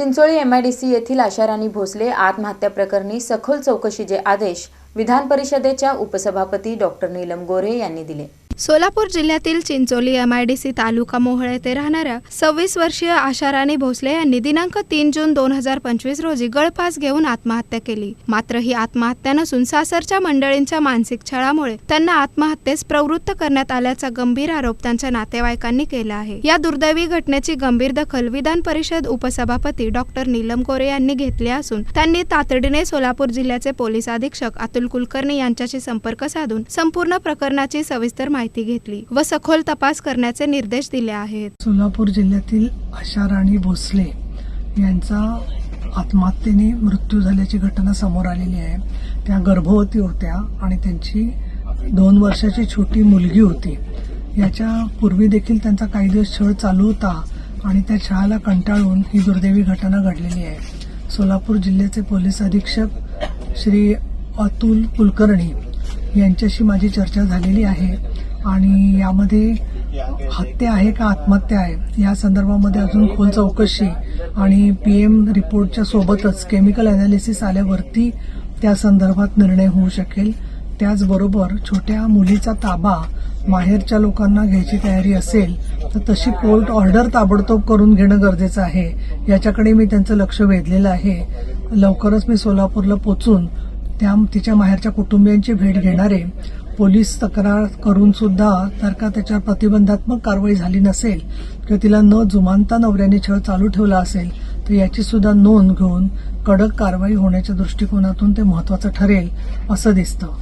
Chincholi MIDC येथील आशाराणी भोसले आत्महत्या प्रकरणी सखोल चौकशीचे आदेश विधान परिषदेच्या उपसभापती डॉक्टर नीलम गोऱ्हे यांनी दिले. सोलापूर जिल्ह्यातील चिंचोली एम आयडीसी तालुका मोहळे येथे राहणाऱ्या सव्वीस वर्षीय आशाराणी भोसले यांनी दिनांक तीन जून दोन हजार पंचवीस रोजी गळफास घेऊन आत्महत्या केली. मात्र ही आत्महत्या नसून सासरच्या मंडळींच्या मानसिक छळामुळे त्यांना आत्महत्येस प्रवृत्त करण्यात आल्याचा गंभीर आरोप त्यांच्या नातेवाईकांनी केला आहे. या दुर्दैवी घटनेची गंभीर दखल विधान परिषद उपसभापती डॉक्टर नीलम गोरे यांनी घेतली असून त्यांनी तातडीने सोलापूर जिल्ह्याचे पोलीस अधीक्षक अतुल कुलकर्णी यांच्याशी संपर्क साधून संपूर्ण प्रकरणाची सविस्तर माहिती घेतली व सखोल तपास करण्याचे निर्देश दिले आहेत. सोलापूर जिल्ह्यातील आशा राणी भोसले यांचा आत्महत्येने मृत्यू झाल्याची घटना समोर आलेली आहे. त्या गर्भवती होत्या आणि त्यांची दोन वर्षाची छोटी मुलगी होती. याच्या पूर्वी देखील त्यांचा काही दिवस छळ चालू होता आणि त्या छळाला कंटाळून ही दुर्दैवी घटना घडलेली आहे. सोलापूर जिल्ह्याचे पोलीस अधीक्षक श्री अतुल कुलकर्णी यांच्याशी माझी चर्चा झालेली आहे. आणि यामध्ये हत्या आहे का आत्महत्या आहे? या संदर्भामध्ये अजून खोल चौकशी आणि पी एम रिपोर्टच्या सोबतच केमिकल अनालिसिस आल्यावरती त्या संदर्भात निर्णय होऊ शकेल. त्याचबरोबर छोट्या मुलीचा ताबा माहेरच्या लोकांना घ्यायची तयारी असेल तर तशी कोर्ट ऑर्डर ताबडतोब करून घेणं गरजेचं आहे. याच्याकडे मी त्यांचं लक्ष वेधलेलं आहे. लवकरच मी सोलापूरला पोचून त्या तिच्या माहेरच्या कुटुंबियांची भेट घेणारे पोलीस तक्रार करून सुद्धा जर का त्याच्यावर प्रतिबंधात्मक कारवाई झाली नसेल किंवा तिला न जुमानता नवऱ्याने छळ चालू ठेवला असेल तर याची सुद्धा नोंद घेऊन कडक कारवाई होण्याच्या दृष्टिकोनातून ते महत्वाचं ठरेल असं दिसतं.